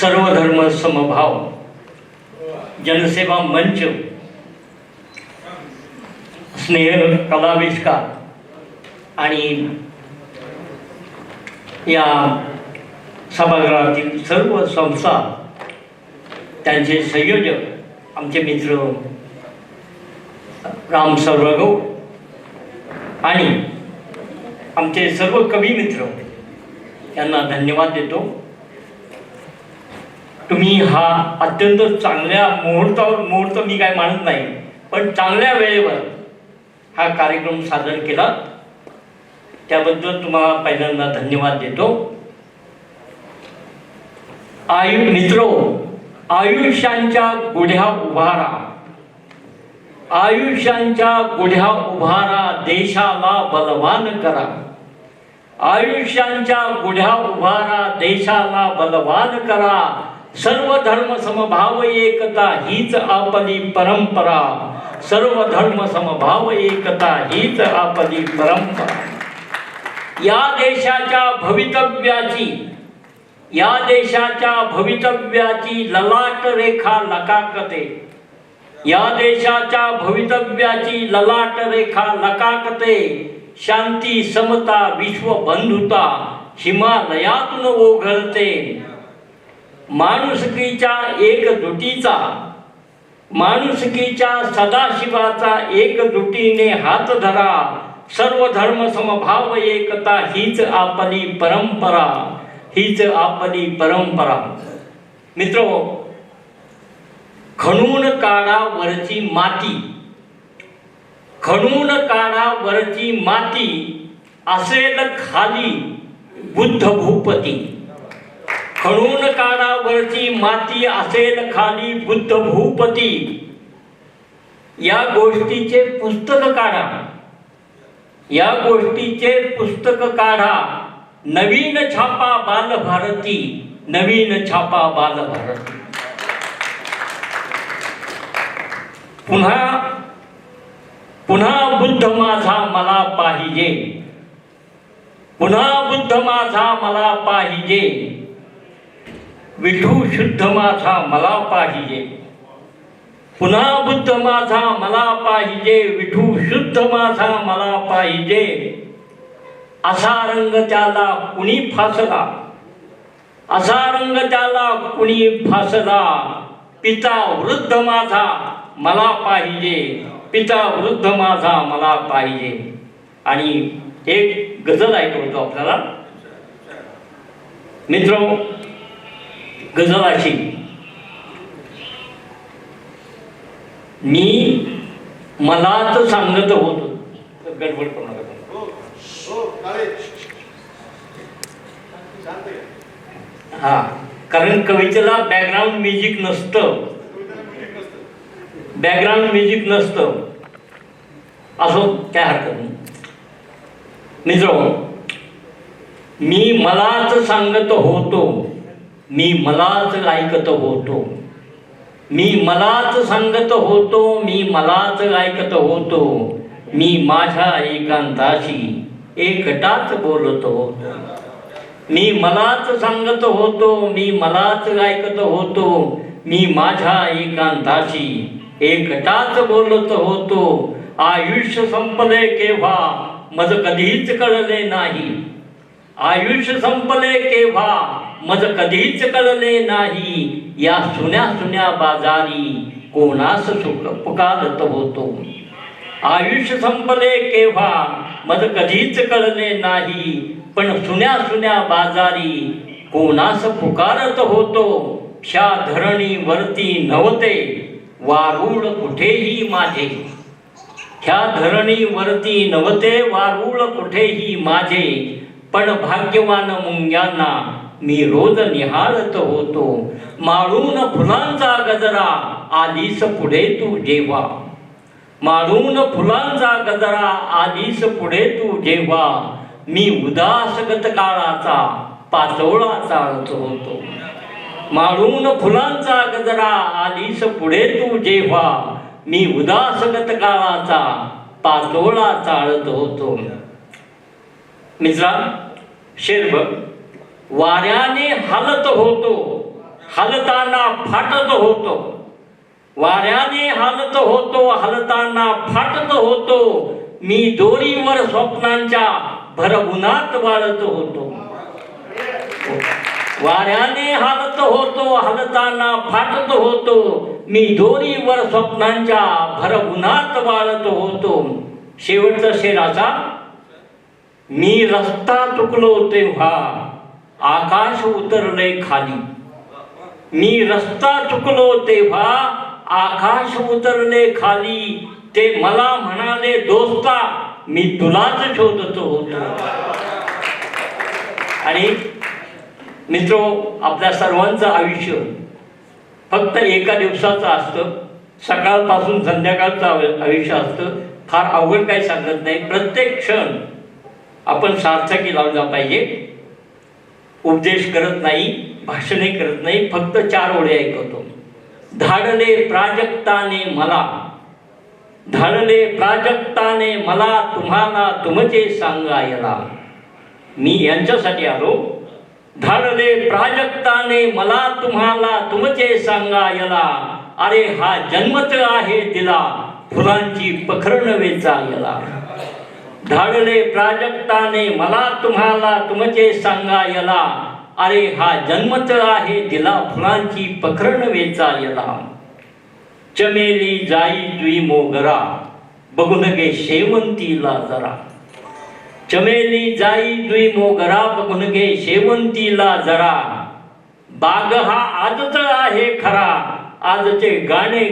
सर्वधर्म समभाव जनसेवा मंच स्नेह कलाविष्कार आणि या सभागृहातील सर्व संस्था त्यांचे संयोजक आमचे मित्र राम सर्वगौ आणि आमचे सर्व कवी मित्र यांना धन्यवाद देतो. तुम्ही हा अत्यंत चांगल्या मुहूर्तावर मुहूर्त मी काय मानत नाही पण चांगल्या वेळेवर हा कार्यक्रम सादर केला. त्याबद्दल तुम्हाला पहिल्यांदा धन्यवाद देतो. आयु मित्रो आयुष्यांच्या गुढ्या उभारा. आयुष्यांच्या गुढ्या उभारा देशाला बलवान करा. आयुष्यांच्या गुढ्या उभारा देशाला बलवान करा. सर्व धर्म समभाव एकता हीच आपली परंपरा. सर्व धर्म समभाव एकता हीच आपली परंपरा. या देशाच्या भवितव्याची या देशाच्या भवितव्याची ललाट रेखा लकाकते. या देशाच्या भवितव्याची ललाट रेखा लकाकते. शांती समता विश्वबंधुता हिमालयातून ओघळते. माणुसकीच्या एकजुटीचा माणुसकीच्या सदाशिवाचा एकजुटीने हात धरा सर्व धर्म समभाव एकता हीच आपली परंपरा हीच आपली परंपरा. मित्र खणून काढा वरची माती खणून काढा वरची माती असेल खाली बुद्ध भूपती खडून कानावरची माती असेल खाली बुद्ध भूपती. या गोष्टीचे पुस्तक काढा. या गोष्टीचे पुस्तक काढा. नवीन छापा बालभारती. नवीन छापा बालभारती. पुन्हा पुन्हा बुद्ध माझा मला पाहिजे. पुन्हा बुद्ध माझा मला पाहिजे. विठू शुद्ध माझा मला पाहिजे. पुन्हा बुद्ध माझा मला पाहिजे. विठू शुद्ध माझा मला पाहिजे. असा रंग त्याला कुणी फासला? असा रंग त्याला कुणी फासला? पिता वृद्ध माझा मला पाहिजे. पिता वृद्ध माझा मला पाहिजे. आणि एक गजल ऐकवतो आपल्याला. मित्र गजल मी मलाच सांगत होतो. गडबड करू नका. हा कारण कवितेला बॅकग्राऊंड म्युझिक नसत. नसतं. बॅकग्राऊंड म्युझिक नसतं. असो काय हरकत नाही. मित्र मी मलाच सांगत होतो. मी मलाच ऐकत होतो. मी मलाच सांगत होतो मी मलाच ऐकत होतो. मी माझ्या एकांताशी एकटाच बोलत. होतो मी मलाच सांगत होतो मी मलाच ऐकत होतो. मी माझ्या एकांताशी एकटाच बोलत होतो. आयुष्य संपले केव्हा? मज कधीच कळले नाही. आयुष्य संपले केव्हा? मज कधीच कळले नाही. या सुन्या सुन्या बाजारी कोणास सुख पुकारत होतो? आयुष्य संपले केव्हा? मज कधीच कळले नाही. पण सुन्या सुन्या बाजारी कोणास पुकारत होतो? ह्या धरणीवरती नव्हते. वारुळ कुठेही माझे. ह्या धरणीवरती नव्हते वारुळ कुठेही माझे. पण भाग्यवान मुंग्यांना मी रोज निहाळत होतो. माळून फुलांचा गजरा आलीस पुढे तू जेव्हा. माळून फुलांचा गजरा आलीस पुढे तू जेव्हा. मी उदासगत काळाचा पाचोळा चालत होतो. माळून फुलांचा गजरा आलीस पुढे तू जेव्हा. मी उदासगत काळाचा पाचोळा चालत होतो. मित्रा शेर वाऱ्याने हलत होतो हलताना फाटत होतो. वाऱ्याने हालत होतो हलताना फाटत होतो. मी दोरीवर स्वप्नांच्या भर उन्हात वाळत होतो. वाऱ्याने हालत होतो हलताना फाटत होतो. मी दोरीवर स्वप्नांच्या भर उन्हात वाळत होतो. शेवटचा शेराचा मी रस्ता चुकलो तेव्हा आकाश उतरले खाली. मी रस्ता चुकलो तेव्हा आकाश उतरले खाली. ते मला म्हणाले दोस्ता मी तुलाच शोधतो होतो. आणि मित्र आपल्या सर्वांचं आयुष्य फक्त एका दिवसाचं असतं. सकाळपासून संध्याकाळचं आयु- आयुष्य असतं. फार अवघड काही सांगत नाही. प्रत्येक क्षण आपण सार्थकी लावला पाहिजे. उपदेश करत नाही भाषणे करत नाही फक्त चार ओळी ऐकवतो. धाडले प्राजक्ताने मला. धाडले प्राजक्ताने मला तुम्हाला तुमचे सांगायला. मी यांच्यासाठी आलो. धाडले प्राजक्ताने मला तुम्हाला तुमचे सांगायला. अरे हा जन्मच आहे तिला. फुलांची पखरण वेचा वेचायला धाडले प्राजक्ताने मला तुम्हाला तुमचे सांगायला. अरे हा जन्मच आहे दिला फुलांची पखरण वेचायला. चमेली जाई द्वी मोगरा बघून गे शेवंतीला जरा. चमेली जाई द्वी मोगरा बघून गे शेवंतीला जरा. बाग हा आजच आहे खरा आजचे गाणे